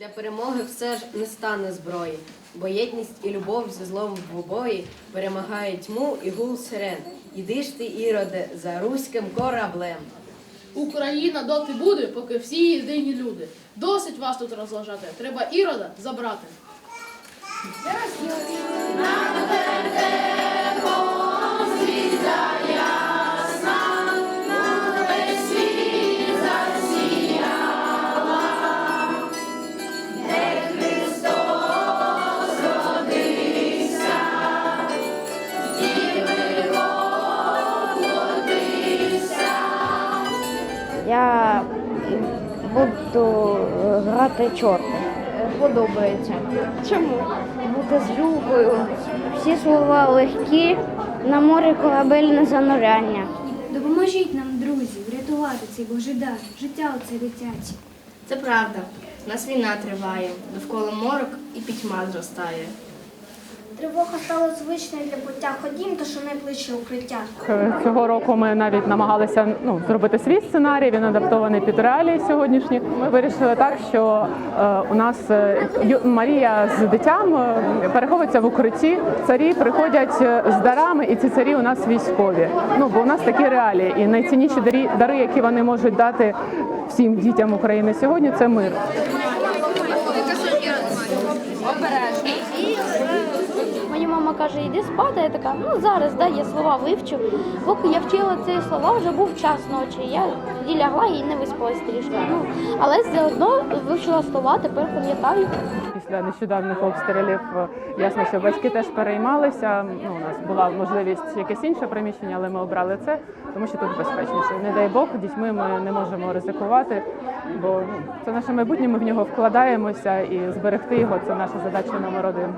Для перемоги все ж не стане зброї, бо єдність і любов зі злом в обої перемагає тьму і гул сирен. Іди ж ти, іроде, за руським кораблем. Україна доти буде, поки всі єдині люди. Досить вас тут розважати. Треба ірода забрати. Я буду е, грати чорти. Подобається. Чому? Бути злюкою. Всі слова легкі, на морі корабельне зануряння. Допоможіть нам, друзі, врятувати цей божий дар, життя оце дитяче. Це правда. У нас війна триває, довкола морок і пітьма зростає. Тривога стала звичною для буття. Ходім до що найближче укриття. Цього року ми навіть намагалися ну, зробити свій сценарій. Він адаптований під реалії сьогоднішні. Ми вирішили так, що е, у нас е, Марія з дитям е, переховується в укритті. Царі приходять е, з дарами, і ці царі у нас військові. Ну бо у нас такі реалії, і найцінніші дари, які вони можуть дати всім дітям України сьогодні, це мир. Каже, йди спати. Я така, ну зараз да, я слова вивчу. Поки я вчила ці слова, вже був час ночі. Я тоді лягла і не виспалась трішки. Ну, але все одно вивчила слова, тепер пам'ятаю. Після нещодавних обстрілів е, ясно, що батьки теж переймалися. Ну, у нас була можливість якесь інше приміщення, але ми обрали це, тому що тут безпечніше. Не дай Бог, дітьми ми не можемо ризикувати, бо ну, це наше майбутнє. Ми в нього вкладаємося і зберегти його це наша задача номер один.